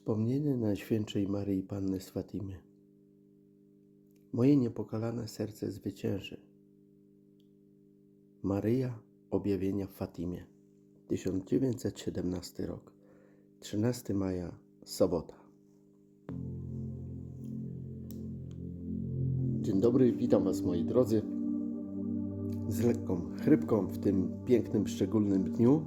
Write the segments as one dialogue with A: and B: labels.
A: Wspomnienie Najświętszej Maryi Panny z Fatimy. Moje niepokalane serce zwycięży. Maryja Objawienia w Fatimie. 1917 rok. 13 maja, sobota. Dzień dobry, witam Was moi drodzy. Z lekką chrypką w tym pięknym, szczególnym dniu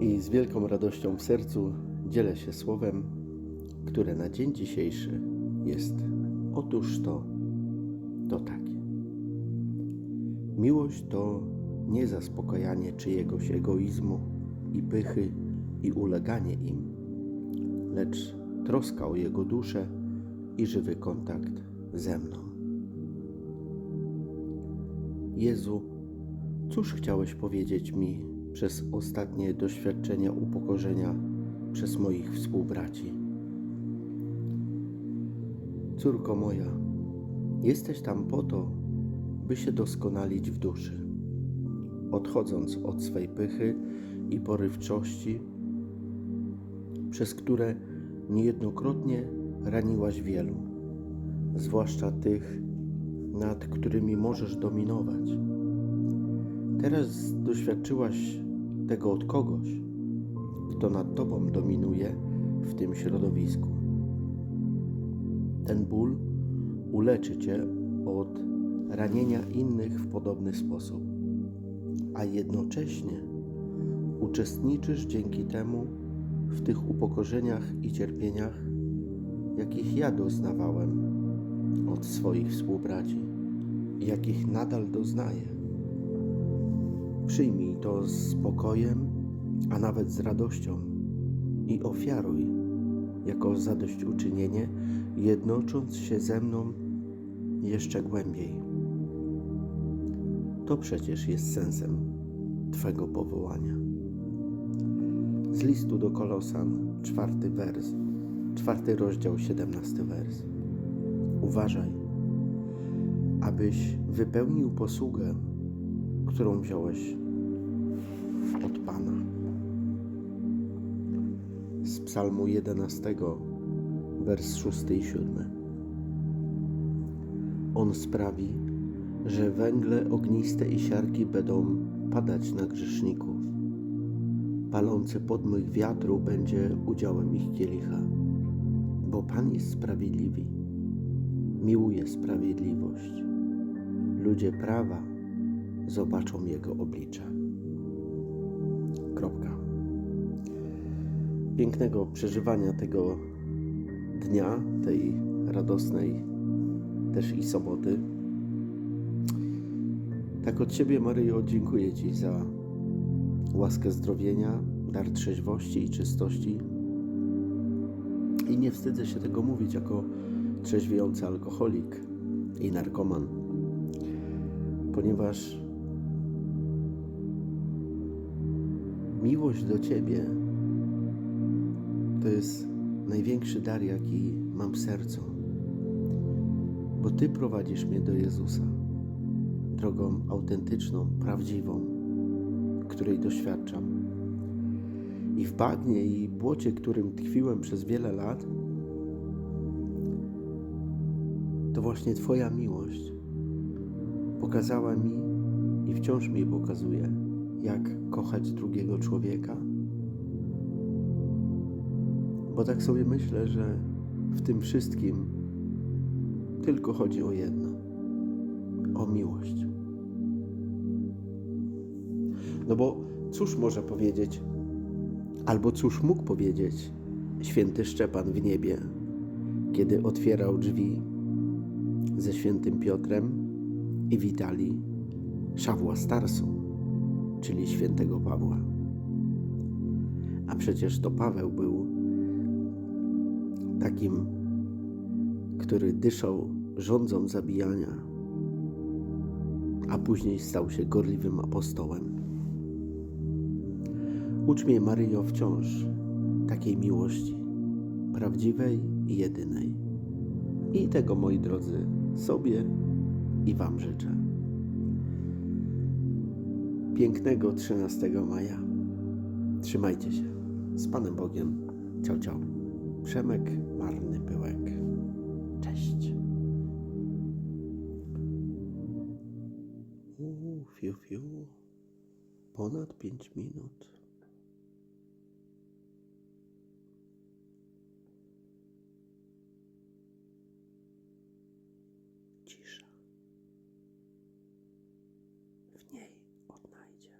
A: i z wielką radością w sercu dzielę się słowem, które na dzień dzisiejszy jest otóż to, to takie. Miłość to nie zaspokajanie czyjegoś egoizmu i pychy i uleganie im, lecz troska o jego duszę i żywy kontakt ze mną. Jezu, cóż chciałeś powiedzieć mi przez ostatnie doświadczenia upokorzenia przez moich współbraci? Córko moja, jesteś tam po to, by się doskonalić w duszy, odchodząc od swej pychy i porywczości, przez które niejednokrotnie raniłaś wielu, zwłaszcza tych, nad którymi możesz dominować. Teraz doświadczyłaś tego od kogoś, kto nad tobą dominuje w tym środowisku. Ten ból uleczy cię od ranienia innych w podobny sposób, a jednocześnie uczestniczysz dzięki temu w tych upokorzeniach i cierpieniach, jakich ja doznawałem od swoich współbraci, jakich nadal doznaję. Przyjmij to z spokojem, a nawet z radością i ofiaruj jako zadośćuczynienie, jednocząc się ze mną jeszcze głębiej. To przecież jest sensem Twego powołania. Z listu do Kolosan, czwarty wers, czwarty rozdział, siedemnasty wers. Uważaj, abyś wypełnił posługę, którą wziąłeś od Pana. Psalmu 11, wers 6 i 7. On sprawi, że węgle ogniste i siarki będą padać na grzeszników. Palący podmuch wiatru będzie udziałem ich kielicha, bo Pan jest sprawiedliwy miłuje sprawiedliwość. Ludzie prawa zobaczą Jego oblicze. Kropka. Pięknego przeżywania tego dnia, tej radosnej też i soboty. Tak od Ciebie, Maryjo, dziękuję Ci za łaskę zdrowienia, dar trzeźwości i czystości. I nie wstydzę się tego mówić jako trzeźwiejący alkoholik i narkoman, ponieważ miłość do Ciebie to jest największy dar, jaki mam w sercu, bo Ty prowadzisz mnie do Jezusa drogą autentyczną, prawdziwą, której doświadczam. I w bagnie i błocie, którym tkwiłem przez wiele lat, to właśnie Twoja miłość pokazała mi i wciąż mi pokazuje, jak kochać drugiego człowieka. Bo tak sobie myślę, że w tym wszystkim tylko chodzi o jedno o miłość. No bo cóż może powiedzieć, albo cóż mógł powiedzieć święty Szczepan w niebie, kiedy otwierał drzwi ze świętym Piotrem i witali Szawła Starsu, czyli świętego Pawła. A przecież to Paweł był takim, który dyszał rządzą zabijania, a później stał się gorliwym apostołem. Ucz mnie, Maryjo, wciąż takiej miłości, prawdziwej i jedynej. I tego, moi drodzy, sobie i Wam życzę. Pięknego 13 maja. Trzymajcie się. Z Panem Bogiem. Ciao, ciao. Przemek Marny Pyłek. Cześć. Uuu, fiu, fiu. Ponad 5 minut. Cisza. W niej odnajdzie.